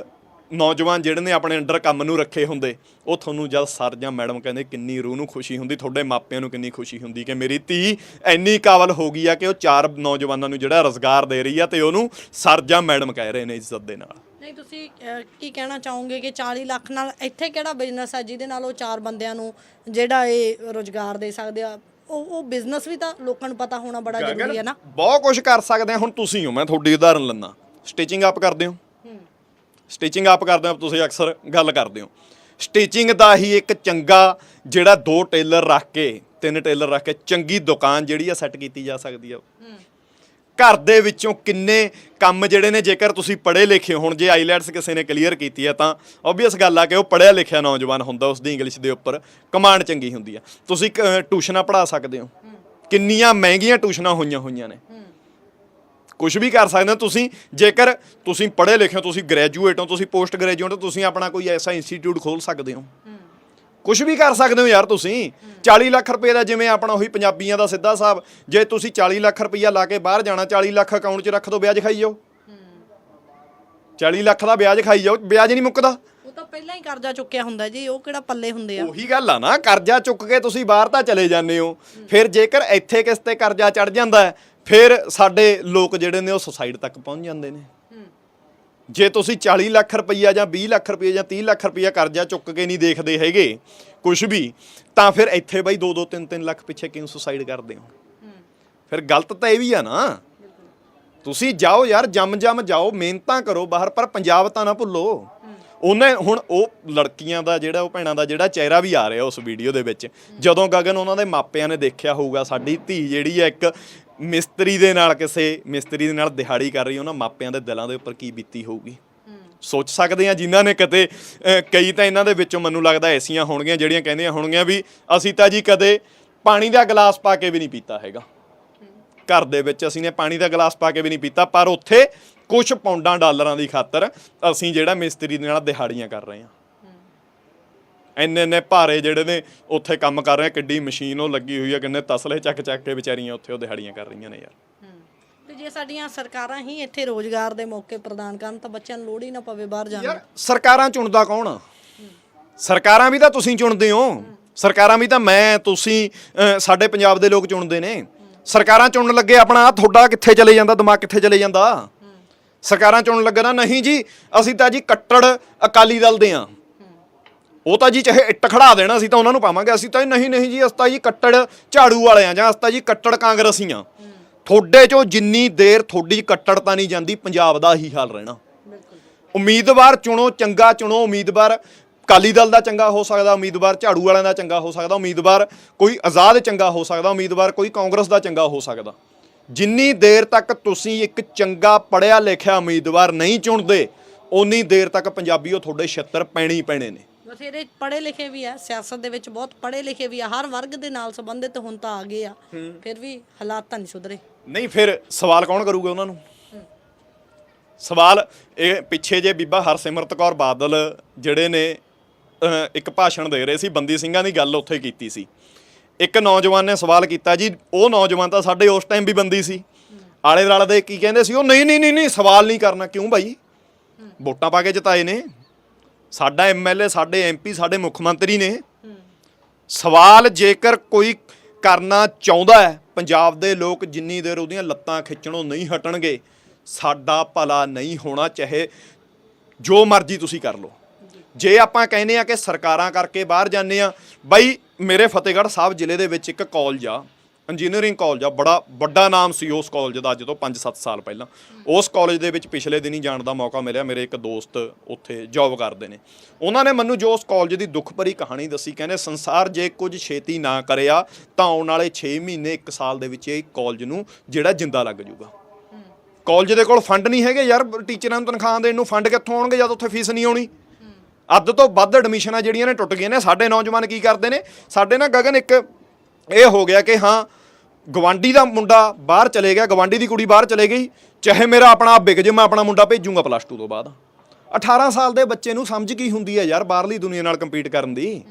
ਨੌਜਵਾਨ ਜਿਹੜੇ ਨੇ ਆਪਣੇ ਅੰਡਰ ਕੰਮ ਨੂੰ ਰੱਖੇ ਹੁੰਦੇ ਉਹ ਤੁਹਾਨੂੰ ਜਦ ਸਰ ਜਾਂ ਮੈਡਮ ਕਹਿੰਦੇ ਕਿੰਨੀ ਰੂਹ ਨੂੰ ਖੁਸ਼ੀ ਹੁੰਦੀ ਤੁਹਾਡੇ ਮਾਪਿਆਂ ਨੂੰ ਕਿੰਨੀ ਖੁਸ਼ੀ ਹੁੰਦੀ ਕਿ ਮੇਰੀ ਧੀ ਇੰਨੀ ਕਾਬਲ ਹੋ ਗਈ ਆ ਕਿ ਉਹ ਚਾਰ ਨੌਜਵਾਨਾਂ ਨੂੰ ਜਿਹੜਾ ਰੋਜ਼ਗਾਰ ਦੇ ਰਹੀ ਆ ਤੇ ਉਹਨੂੰ ਸਰ ਜਾਂ ਮੈਡਮ ਕਹਿ ਰਹੇ ਨੇ ਇੱਜ਼ਤ ਦੇ ਨਾਲ। ਨਹੀਂ ਤੁਸੀਂ ਕੀ ਕਹਿਣਾ ਚਾਹੋਗੇ ਕਿ 40 ਲੱਖ ਨਾਲ ਇੱਥੇ ਕਿਹੜਾ ਬਿਜ਼ਨਸ ਹੈ ਜਿਹਦੇ ਨਾਲ ਉਹ ਚਾਰ ਬੰਦਿਆਂ ਨੂੰ ਜਿਹੜਾ ਇਹ ਰੋਜ਼ਗਾਰ ਦੇ ਸਕਦੇ ਆ? ਉਹ ਉਹ ਬਿਜ਼ਨਸ ਵੀ ਤਾਂ ਲੋਕਾਂ ਨੂੰ ਪਤਾ ਹੋਣਾ ਬੜਾ ਜ਼ਰੂਰੀ ਹੈ ਨਾ। ਬਹੁਤ ਕੁਝ ਕਰ ਸਕਦੇ ਆ। ਹੁਣ ਤੁਸੀਂ ਹੋ ਮੈਂ ਤੁਹਾਡੀ ਉਦਾਹਰਨ ਲੰਨਾ ਸਟਿਚਿੰਗ ਆਪ ਕਰਦੇ ਹੋ? ਸਟਿਚਿੰਗ ਆਪ ਕਰਦੇ ਹੋ ਤੁਸੀਂ ਅਕਸਰ ਗੱਲ ਕਰਦੇ ਹੋ। ਸਟਿਚਿੰਗ ਦਾ ਹੀ ਇੱਕ ਚੰਗਾ ਜਿਹੜਾ ਦੋ ਟੇਲਰ ਰੱਖ ਕੇ ਤਿੰਨ ਟੇਲਰ ਰੱਖ ਕੇ ਚੰਗੀ ਦੁਕਾਨ ਜਿਹੜੀ ਆ ਸੈੱਟ ਕੀਤੀ ਜਾ ਸਕਦੀ ਆ। ਘਰ ਦੇ ਵਿੱਚੋਂ ਕਿੰਨੇ ਕੰਮ ਜਿਹੜੇ ਨੇ ਜੇਕਰ ਤੁਸੀਂ ਪੜ੍ਹੇ ਲਿਖੇ ਹੁਣ ਜੇ ਆਈਲੈਟਸ ਕਿਸੇ ਨੇ ਕਲੀਅਰ ਕੀਤੀ ਹੈ ਤਾਂ ਆਬਵੀਅਸ ਗੱਲ ਆ ਕਿ ਉਹ ਪੜ੍ਹਿਆ ਲਿਖਿਆ ਨੌਜਵਾਨ ਹੁੰਦਾ ਉਸ ਦੀ ਇੰਗਲਿਸ਼ ਦੇ ਉੱਪਰ ਕਮਾਂਡ ਚੰਗੀ ਹੁੰਦੀ ਆ। ਤੁਸੀਂ ਟਿਊਸ਼ਨਾਂ ਪੜ੍ਹਾ ਸਕਦੇ ਹੋ। ਕਿੰਨੀਆਂ ਮਹਿੰਗੀਆਂ ਟਿਊਸ਼ਨਾਂ ਹੋਈਆਂ ਹੋਈਆਂ ਨੇ। ਕੁਝ ਵੀ ਕਰ ਸਕਦੇ ਹੋ ਤੁਸੀਂ। ਜੇਕਰ ਤੁਸੀਂ ਪੜ੍ਹੇ ਲਿਖੇ ਹੋ ਤੁਸੀਂ ਗ੍ਰੈਜੂਏਟ ਹੋ ਤੁਸੀਂ ਪੋਸਟ ਗ੍ਰੈਜੂਏਟ ਹੋ ਤੁਸੀਂ ਆਪਣਾ ਕੋਈ ਐਸਾ ਇੰਸਟੀਚਿਊਟ ਖੋਲ ਸਕਦੇ ਹੋ। ਕੁਝ ਵੀ ਕਰ ਸਕਦੇ ਹੋ ਯਾਰ ਤੁਸੀਂ। 40 ਲੱਖ ਰੁਪਏ ਦਾ ਜਿਵੇਂ ਆਪਣਾ ਉਹੀ ਪੰਜਾਬੀਆਂ ਦਾ ਸਿੱਧਾ ਹਿਸਾਬ ਜੇ ਤੁਸੀਂ 40 ਲੱਖ ਰੁਪਈਆ ਲਾ ਕੇ ਬਾਹਰ ਜਾਣਾ 40 ਲੱਖ ਅਕਾਊਂਟ 'ਚ ਰੱਖ ਦੋ ਵਿਆਜ ਖਾਈ ਜਾਓ। 40 ਲੱਖ ਦਾ ਵਿਆਜ ਖਾਈ ਜਾਓ ਵਿਆਜ ਨਹੀਂ ਮੁੱਕਦਾ। ਉਹ ਤਾਂ ਪਹਿਲਾਂ ਹੀ ਕਰਜ਼ਾ ਚੁੱਕਿਆ ਹੁੰਦਾ ਜੀ ਉਹ ਕਿਹੜਾ ਪੱਲੇ ਹੁੰਦੇ ਆ। ਉਹੀ ਗੱਲ ਆ ਨਾ ਕਰਜ਼ਾ ਚੁੱਕ ਕੇ ਤੁਸੀਂ ਬਾਹਰ ਤਾਂ ਚਲੇ ਜਾਂਦੇ ਹੋ। ਫਿਰ ਜੇਕਰ ਇੱਥੇ ਕਿਸ ਤੇ ਕਰਜ਼ਾ ਚੜ ਜਾਂਦਾ ਫਿਰ ਸਾਡੇ ਲੋਕ ਜਿਹੜੇ ਨੇ ਉਹ ਸੁਸਾਈਡ ਤੱਕ ਪਹੁੰਚ ਜਾਂਦੇ ਨੇ। ਜੇ ਤੁਸੀਂ 40 ਲੱਖ ਰੁਪਈਆ ਜਾਂ 20 ਲੱਖ ਰੁਪਈਆ ਜਾਂ 30 ਲੱਖ ਰੁਪਈਆ ਕਰਜ਼ਾ ਚੁੱਕ ਕੇ ਨਹੀਂ ਦੇਖਦੇ ਹੈਗੇ ਕੁਝ ਵੀ ਤਾਂ ਫਿਰ ਇੱਥੇ ਬਈ 2-2 3-3 ਲੱਖ ਪਿੱਛੇ ਕਿਉਂ ਸੁਸਾਈਡ ਕਰਦੇ ਹੋ? ਫਿਰ ਗਲਤ ਤਾਂ ਇਹ ਵੀ ਆ ਨਾ। ਤੁਸੀਂ ਜਾਓ ਯਾਰ ਜੰਮ ਜੰਮ ਜਾਓ ਮਿਹਨਤਾਂ ਕਰੋ ਬਾਹਰ ਪਰ ਪੰਜਾਬ ਤਾਂ ਨਾ ਭੁੱਲੋ। ਉਹਨੇ ਹੁਣ ਉਹ ਲੜਕੀਆਂ ਦਾ ਜਿਹੜਾ ਉਹ ਭੈਣਾਂ ਦਾ ਜਿਹੜਾ ਚਿਹਰਾ ਵੀ ਆ ਰਿਹਾ ਉਸ ਵੀਡੀਓ ਦੇ ਵਿੱਚ। ਜਦੋਂ ਗਗਨ ਉਹਨਾਂ ਦੇ ਮਾਪਿਆਂ ਨੇ ਦੇਖਿਆ ਹੋਊਗਾ ਸਾਡੀ ਧੀ ਜਿਹੜੀ ਹੈ ਇੱਕ ਮਿਸਤਰੀ ਦੇ ਨਾਲ ਕਿਸੇ ਮਿਸਤਰੀ ਦੇ ਨਾਲ ਦਿਹਾੜੀ ਕਰ ਰਹੀ ਉਹਨਾਂ ਮਾਪਿਆਂ ਦੇ ਦਿਲਾਂ ਦੇ ਉੱਪਰ ਕੀ ਬੀਤੀ ਹੋਊਗੀ? ਸੋਚ ਸਕਦੇ ਆ ਜਿਨ੍ਹਾਂ ਨੇ ਕਦੇ ਕਈ ਤਾਂ ਇਹਨਾਂ ਦੇ ਵਿੱਚੋਂ ਮੈਨੂੰ ਲੱਗਦਾ ਐਸੀਆਂ ਹੋਣਗੀਆਂ ਜਿਹੜੀਆਂ ਕਹਿੰਦੀਆਂ ਹੋਣਗੀਆਂ ਵੀ ਅਸੀਂ ਤਾਂ ਜੀ ਕਦੇ ਪਾਣੀ ਦਾ ਗਲਾਸ ਪਾ ਕੇ ਵੀ ਨਹੀਂ ਪੀਤਾ ਹੈਗਾ। ਘਰ ਦੇ ਵਿੱਚ ਅਸੀਂ ਨੇ ਪਾਣੀ ਦਾ ਗਲਾਸ ਪਾ ਕੇ ਵੀ ਨਹੀਂ ਪੀਤਾ ਪਰ ਉੱਥੇ ਕੁਝ ਪੌਂਡਾਂ ਡਾਲਰਾਂ ਦੀ ਖਾਤਰ ਅਸੀਂ ਜਿਹੜਾ ਮਿਸਤਰੀ ਦੇ ਨਾਲ ਦਿਹਾੜੀਆਂ ਕਰ ਰਹੇ ਹਾਂ। ਇੰਨੇ ਇੰਨੇ ਭਾਰੇ ਜਿਹੜੇ ਨੇ ਉੱਥੇ ਕੰਮ ਕਰ ਰਹੇ ਆ ਕਿੱਡੀ ਮਸ਼ੀਨ ਉਹ ਲੱਗੀ ਹੋਈ ਆ ਕਿੰਨੇ ਤਸਲੇ ਚੱਕ ਚੱਕ ਕੇ ਵਿਚਾਰੀਆਂ ਉੱਥੇ ਉਹ ਦਿਹਾੜੀਆਂ ਕਰ ਰਹੀਆਂ ਨੇ ਯਾਰ। ਤੇ ਜੇ ਸਾਡੀਆਂ ਸਰਕਾਰਾਂ ਹੀ ਇੱਥੇ ਰੋਜ਼ਗਾਰ ਦੇ ਮੌਕੇ ਪ੍ਰਦਾਨ ਕਰਨ ਤਾਂ ਬੱਚਿਆਂ ਨੂੰ ਲੋੜ ਹੀ ਨਾ ਪਵੇ ਬਾਹਰ ਜਾਣ ਦੀ। ਯਾਰ ਸਰਕਾਰਾਂ ਚੁਣਦਾ ਕੌਣ ਆ? ਸਰਕਾਰਾਂ ਵੀ ਤਾਂ ਤੁਸੀਂ ਚੁਣਦੇ ਹੋ। ਸਰਕਾਰਾਂ ਵੀ ਤਾਂ ਮੈਂ ਤੁਸੀਂ ਸਾਡੇ ਪੰਜਾਬ ਦੇ ਲੋਕ ਚੁਣਦੇ ਨੇ। ਸਰਕਾਰਾਂ ਚੁਣਨ ਲੱਗੇ ਆਪਣਾ ਆਹ ਤੁਹਾਡਾ ਕਿੱਥੇ ਚਲੇ ਜਾਂਦਾ ਦਿਮਾਗ ਕਿੱਥੇ ਚਲੇ ਜਾਂਦਾ? ਸਰਕਾਰਾਂ ਚੁਣਨ ਲੱਗੇ ਨਾ ਨਹੀਂ ਜੀ ਅਸੀਂ ਤਾਂ ਜੀ ਕੱਟੜ ਅਕਾਲੀ ਦਲ ਦੇ ਆ ਉਹ ਤਾਂ ਜੀ ਚਾਹੇ ਇੱਟ ਖੜਾ ਦੇਣਾ ਅਸੀਂ ਤਾਂ ਉਹਨਾਂ ਨੂੰ ਪਾਵਾਂਗੇ। ਅਸੀਂ ਤਾਂ ਨਹੀਂ ਨਹੀਂ ਜੀ ਅਸੀਂ ਤਾਂ ਜੀ ਕੱਟੜ ਝਾੜੂ ਵਾਲੇ ਆ ਜਾਂ ਅਸੀਂ ਤਾਂ ਜੀ ਕੱਟੜ ਕਾਂਗਰਸੀ ਆ ਤੁਹਾਡੇ ਚੋਂ ਜਿੰਨੀ ਦੇਰ ਤੁਹਾਡੀ ਕੱਟੜਤਾ ਨਹੀਂ ਜਾਂਦੀ ਪੰਜਾਬ ਦਾ ਹੀ ਹਾਲ ਰਹਿਣਾ। ਉਮੀਦਵਾਰ ਚੁਣੋ ਚੰਗਾ ਚੁਣੋ। ਉਮੀਦਵਾਰ ਅਕਾਲੀ ਦਲ ਦਾ ਚੰਗਾ ਹੋ ਸਕਦਾ ਉਮੀਦਵਾਰ ਝਾੜੂ ਵਾਲਿਆਂ ਦਾ ਚੰਗਾ ਹੋ ਸਕਦਾ ਉਮੀਦਵਾਰ ਕੋਈ ਆਜ਼ਾਦ ਚੰਗਾ ਹੋ ਸਕਦਾ ਉਮੀਦਵਾਰ ਕੋਈ ਕਾਂਗਰਸ ਦਾ ਚੰਗਾ ਹੋ ਸਕਦਾ। ਜਿੰਨੀ ਦੇਰ ਤੱਕ ਤੁਸੀਂ ਇੱਕ ਚੰਗਾ ਪੜਿਆ ਲਿਖਿਆ ਉਮੀਦਵਾਰ ਨਹੀਂ ਚੁਣਦੇ ਓਨੀ ਦੇਰ ਤੱਕ ਪੰਜਾਬੀ ਉਹ ਤੁਹਾਡੇ ਛੱਤਰ ਪੈਣੇ ਪੈਣੇ ਨੇ। ਬਥੇਰੇ ਪੜ੍ਹੇ ਲਿਖੇ ਵੀ ਆ ਸਿਆਸਤ ਦੇ ਵਿੱਚ ਬਹੁਤ ਪੜ੍ਹੇ ਲਿਖੇ ਵੀ ਆ ਹਰ ਵਰਗ ਦੇ ਨਾਲ ਸੰਬੰਧਿਤ ਹੁਣ ਤਾਂ ਆ ਗਏ ਆ। ਫਿਰ ਵੀ ਹਾਲਾਤ ਤਾਂ ਨਹੀਂ ਸੁਧਰੇ। ਨਹੀਂ ਫਿਰ ਸਵਾਲ ਕੌਣ ਕਰੂਗਾ ਉਹਨਾਂ ਨੂੰ? ਸਵਾਲ ਇਹ ਪਿੱਛੇ ਜੇ ਬੀਬਾ ਹਰਸਿਮਰਤ ਕੌਰ ਬਾਦਲ ਜਿਹੜੇ ਨੇ ਇੱਕ ਭਾਸ਼ਣ ਦੇ ਰਹੇ ਸੀ ਬੰਦੀ ਸਿੰਘਾਂ ਦੀ ਗੱਲ ਉੱਥੇ ਕੀਤੀ ਸੀ। ਇੱਕ ਨੌਜਵਾਨ ਨੇ ਸਵਾਲ ਕੀਤਾ ਜੀ ਉਹ ਨੌਜਵਾਨ ਤਾਂ ਸਾਡੇ ਉਸ ਟਾਈਮ ਵੀ ਬੰਦੀ ਸੀ। ਆਲੇ ਦੁਆਲੇ ਦੇ ਕੀ ਕਹਿੰਦੇ ਸੀ ਉਹ ਨਹੀਂ ਨਹੀਂ ਨਹੀਂ ਨਹੀਂ ਸਵਾਲ ਨਹੀਂ ਕਰਨਾ ਕਿਉਂ ਭਾਈ ਵੋਟਾਂ ਪਾ ਕੇ ਜਿਤਾਏ ਨੇ। ਸਾਡਾ ਐਮਐਲਏ ਸਾਡੇ ਐਮਪੀ ਸਾਡੇ ਮੁੱਖ ਮੰਤਰੀ ਨੇ ਸਵਾਲ ਜੇਕਰ ਕੋਈ ਕਰਨਾ ਚਾਹੁੰਦਾ ਹੈ, ਪੰਜਾਬ ਦੇ ਲੋਕ ਜਿੰਨੀ ਦੇਰ ਉਹਦੀਆਂ ਲੱਤਾਂ ਖਿੱਚਣੋਂ ਨਹੀਂ ਹਟਣਗੇ, ਸਾਡਾ ਭਲਾ ਨਹੀਂ ਹੋਣਾ ਚਾਹੇ ਜੋ ਮਰਜ਼ੀ ਤੁਸੀਂ ਕਰ ਲਓ। ਜੇ ਆਪਾਂ ਕਹਿੰਦੇ ਆ ਕਿ ਸਰਕਾਰਾਂ ਕਰਕੇ ਬਾਹਰ ਜਾਂਦੇ ਆ ਬਾਈ ਮੇਰੇ ਫਤਿਹਗੜ੍ਹ ਸਾਹਿਬ ਜ਼ਿਲ੍ਹੇ ਦੇ ਵਿੱਚ ਇੱਕ ਕਾਲਜ ਆ ਇੰਜੀਨੀਅਰਿੰਗ ਕਾਲਜ ਆ, ਬੜਾ ਵੱਡਾ ਨਾਮ ਸੀ ਉਸ ਕਾਲਜ ਦਾ ਅੱਜ ਤੋਂ 5-7 ਸਾਲ ਪਹਿਲਾਂ। ਉਸ ਕਾਲਜ ਦੇ ਵਿੱਚ ਪਿਛਲੇ ਦਿਨੀ ਜਾਣ ਦਾ ਮੌਕਾ ਮਿਲਿਆ, ਮੇਰੇ ਇੱਕ ਦੋਸਤ ਉੱਥੇ ਜੌਬ ਕਰਦੇ ਨੇ। ਉਹਨਾਂ ਨੇ ਮੈਨੂੰ ਜੋ ਉਸ ਕਾਲਜ ਦੀ ਦੁੱਖ ਭਰੀ ਕਹਾਣੀ ਦੱਸੀ, ਕਹਿੰਦੇ ਸੰਸਾਰ ਜੇ ਕੁਝ ਛੇਤੀ ਨਾ ਕਰਿਆ, ਤਾਂ ਆਉਣ ਵਾਲੇ 6 ਮਹੀਨੇ 1 ਸਾਲ ਦੇ ਵਿੱਚ ਇਹ ਕਾਲਜ ਨੂੰ ਜਿਹੜਾ ਜਿੰਦਾ ਲੱਗ ਜਾਊਗਾ। ਕਾਲਜ ਦੇ ਕੋਲ ਫੰਡ ਨਹੀਂ ਹੈਗੇ ਯਾਰ ਟੀਚਰਾਂ ਨੂੰ ਤਨਖਾਹ ਦੇਣ ਨੂੰ ਫੰਡ ਕਿੱਥੋਂ ਆਉਣਗੇ ਜਦ ਉੱਥੇ ਫੀਸ ਨਹੀਂ ਆਉਣੀ? ਅੱਧ ਤੋਂ ਵੱਧ ਐਡਮਿਸ਼ਨਾਂ ਜਿਹੜੀਆਂ ਨੇ ਟੁੱਟ ਗਈਆਂ ਨੇ, ਸਾਡੇ ਨੌਜਵਾਨ ਕੀ ਕਰਦੇ ਨੇ? ਸਾਡੇ ਨਾ ਗਗਨ ਇੱਕ ਇਹ ਹੋ ਗਿਆ ਕਿ ਹਾਂ ਗਵਾਂਡੀ ਦਾ ਮੁੰਡਾ ਬਾਹਰ ਚਲੇ ਗਿਆ ਗਵਾਂਡੀ ਦੀ ਕੁੜੀ ਬਾਹਰ ਚਲੇ ਗਈ, ਚਾਹੇ ਮੇਰਾ ਆਪਣਾ ਆਪ ਵਿਕ ਜੇ, ਮੈਂ ਆਪਣਾ ਮੁੰਡਾ ਭੇਜੂੰਗਾ ਪਲੱਸ 2 ਤੋਂ ਬਾਅਦ। 18 ਸਾਲ ਦੇ ਬੱਚੇ ਨੂੰ ਸਮਝ ਕੀ ਹੁੰਦੀ ਹੈ ਯਾਰ ਬਾਹਰਲੀ ਦੁਨੀਆ ਨਾਲ ਕੰਪੀਟ ਕਰਨ ਦੀ?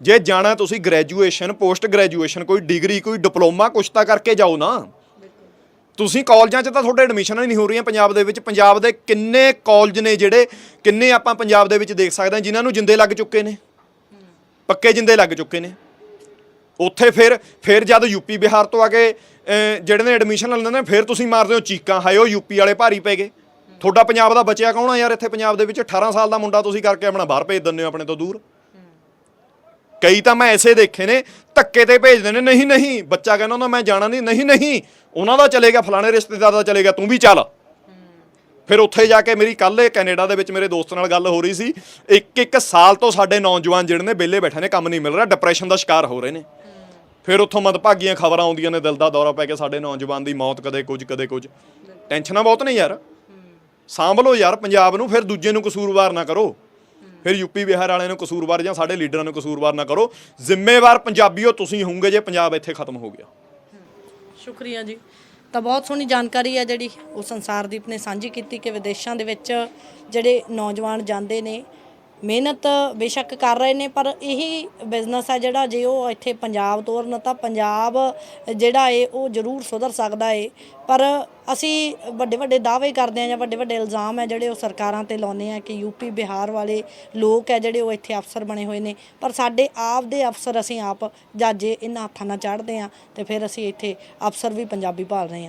ਜੇ ਜਾਣਾ ਤੁਸੀਂ ਗ੍ਰੈਜੂਏਸ਼ਨ ਪੋਸਟ ਗ੍ਰੈਜੂਏਸ਼ਨ ਕੋਈ ਡਿਗਰੀ ਕੋਈ ਡਿਪਲੋਮਾ ਕੁਛ ਤਾਂ ਕਰਕੇ ਜਾਓ ਨਾ। ਤੁਸੀਂ ਕਾਲਜਾਂ 'ਚ ਤਾਂ ਤੁਹਾਡੇ ਐਡਮਿਸ਼ਨਾਂ ਹੀ ਨਹੀਂ ਹੋ ਰਹੀਆਂ ਪੰਜਾਬ ਦੇ ਵਿੱਚ। ਪੰਜਾਬ ਦੇ ਕਿੰਨੇ ਕਾਲਜ ਨੇ ਜਿਹੜੇ ਕਿੰਨੇ ਆਪਾਂ ਪੰਜਾਬ ਦੇ ਵਿੱਚ ਦੇਖ ਸਕਦੇ ਹਾਂ ਜਿਨ੍ਹਾਂ ਨੂੰ ਜਿੰਦੇ ਲੱਗ ਚੁੱਕੇ ਨੇ। ਪੱਕੇ ਜਿੰਦੇ ਲੱਗ ਚੁੱਕੇ ਨੇ। ਉੱਥੇ ਫਿਰ ਫਿਰ ਜਦ ਯੂਪੀ ਬਿਹਾਰ ਤੋਂ ਆ ਕੇ ਜਿਹੜੇ ਨੇ ਐਡਮਿਸ਼ਨ ਲੈਂਦੇ ਨੇ, ਫਿਰ ਤੁਸੀਂ ਮਾਰਦੇ ਹੋ ਚੀਕਾਂ, ਹਾਏ ਉਹ ਯੂਪੀ ਵਾਲੇ ਭਾਰੀ ਪੈ ਗਏ। ਤੁਹਾਡਾ ਪੰਜਾਬ ਦਾ ਬਚਿਆ ਕੌਣ ਆ ਯਾਰ ਇੱਥੇ ਪੰਜਾਬ ਦੇ ਵਿੱਚ? 18 ਸਾਲ ਦਾ ਮੁੰਡਾ ਤੁਸੀਂ ਕਰਕੇ ਆਪਣਾ ਬਾਹਰ ਭੇਜ ਦਿੰਦੇ ਹੋ ਆਪਣੇ ਤੋਂ ਦੂਰ। ਕਈ ਤਾਂ ਮੈਂ ਐਸੇ ਦੇਖੇ ਨੇ, ਧੱਕੇ ਤੇ ਭੇਜਦੇ ਨੇ, ਨਹੀਂ ਨਹੀਂ, ਬੱਚਾ ਕਹਿੰਦਾ ਹੁੰਦਾ, ਮੈਂ ਜਾਣਾ ਨਹੀਂ ਨਹੀਂ ਨਹੀਂ, ਉਹਨਾਂ ਦਾ ਚਲੇਗਾ ਫਲਾਣੇ ਰਿਸ਼ਤੇਦਾਰ ਦਾ ਚਲੇਗਾ ਤੂੰ ਵੀ ਚੱਲ। ਫਿਰ ਉੱਥੇ ਜਾ ਕੇ ਮੇਰੀ ਕੱਲ੍ਹ ਕੈਨੇਡਾ ਦੇ ਵਿੱਚ ਮੇਰੇ ਦੋਸਤ ਨਾਲ ਗੱਲ ਹੋ ਰਹੀ ਸੀ। ਇੱਕ ਇੱਕ ਸਾਲ ਤੋਂ ਸਾਡੇ ਨੌਜਵਾਨ ਜਿਹੜੇ ਨੇ ਵਿਹਲੇ ਬੈਠੇ ਨੇ, ਕੰਮ ਨਹੀਂ ਮਿਲ ਰਿਹਾ ਡਿਪਰੈਸ਼ਨ ਦਾ ਸ਼ਿਕਾਰ ਹੋ ਰਹੇ ਨੇ। ਫਿਰ ਉੱਥੋਂ ਮਦਭਾਗੀਆਂ ਖਬਰਾਂ ਆਉਂਦੀਆਂ ਨੇ, ਦਿਲ ਦਾ ਦੌਰਾ ਪੈ ਕੇ ਸਾਡੇ ਨੌਜਵਾਨ ਦੀ ਮੌਤ ਕਦੇ ਕੁਝ ਕਦੇ ਕੁਝ। ਟੈਨਸ਼ਨਾਂ ਬਹੁਤ ਨੇ ਯਾਰ। ਸਾਂਭ ਲਓ ਯਾਰ ਪੰਜਾਬ ਨੂੰ, ਫਿਰ ਦੂਜੇ ਨੂੰ ਕਸੂਰਵਾਰ ਨਾ ਕਰੋ। ਫਿਰ ਯੂਪੀ ਬਿਹਾਰ ਵਾਲਿਆਂ ਨੂੰ ਕਸੂਰਵਾਰ ਜਾਂ ਸਾਡੇ ਲੀਡਰਾਂ ਨੂੰ ਕਸੂਰਵਾਰ ਨਾ ਕਰੋ। ਜ਼ਿੰਮੇਵਾਰ ਪੰਜਾਬੀਓ ਤੁਸੀਂ ਹੋਵੋਗੇ ਜੇ ਪੰਜਾਬ ਇੱਥੇ ਖਤਮ ਹੋ ਗਿਆ। ਸ਼ੁਕਰੀਆ ਜੀ। ਤਾਂ ਬਹੁਤ ਸੋਹਣੀ ਜਾਣਕਾਰੀ ਹੈ ਜਿਹੜੀ ਉਹ ਸੰਸਾਰਦੀਪ ਨੇ ਸਾਂਝੀ ਕੀਤੀ ਕਿ ਵਿਦੇਸ਼ਾਂ ਦੇ ਵਿੱਚ ਜਿਹੜੇ ਨੌਜਵਾਨ ਜਾਂਦੇ ਨੇ ਮਿਹਨਤ ਬੇਸ਼ੱਕ ਕਰ ਰਹੇ ਨੇ, ਪਰ ਇਹੀ ਬਿਜ਼ਨਸ ਹੈ ਜਿਹੜਾ ਜੇ ਉਹ ਇੱਥੇ ਪੰਜਾਬ ਤੋਰਨ, ਤਾਂ ਪੰਜਾਬ ਜਿਹੜਾ ਏ, ਉਹ ਜ਼ਰੂਰ ਸੁਧਰ ਸਕਦਾ ਏ। ਪਰ ਅਸੀਂ ਵੱਡੇ ਵੱਡੇ ਦਾਅਵੇ ਕਰਦੇ ਆ ਜਾਂ ਵੱਡੇ ਵੱਡੇ ਇਲਜ਼ਾਮ ਹੈ ਜਿਹੜੇ ਉਹ ਸਰਕਾਰਾਂ ਤੇ ਲਾਉਂਦੇ ਆ ਕਿ ਯੂਪੀ ਬਿਹਾਰ ਵਾਲੇ ਲੋਕ ਹੈ ਜਿਹੜੇ ਉਹ ਇੱਥੇ ਅਫਸਰ ਬਣੇ ਹੋਏ ਨੇ। ਪਰ ਸਾਡੇ ਆਪ ਦੇ ਅਫਸਰ ਅਸੀਂ ਆਪ ਜਾਜੇ ਇਹਨਾਂ ਹੱਥਾਂ ਨਾਲ ਚੜ੍ਹਦੇ ਆ ਤੇ ਫਿਰ ਅਸੀਂ ਇੱਥੇ ਅਫਸਰ ਵੀ ਪੰਜਾਬੀ ਭਾਲ ਰਹੇ ਆ।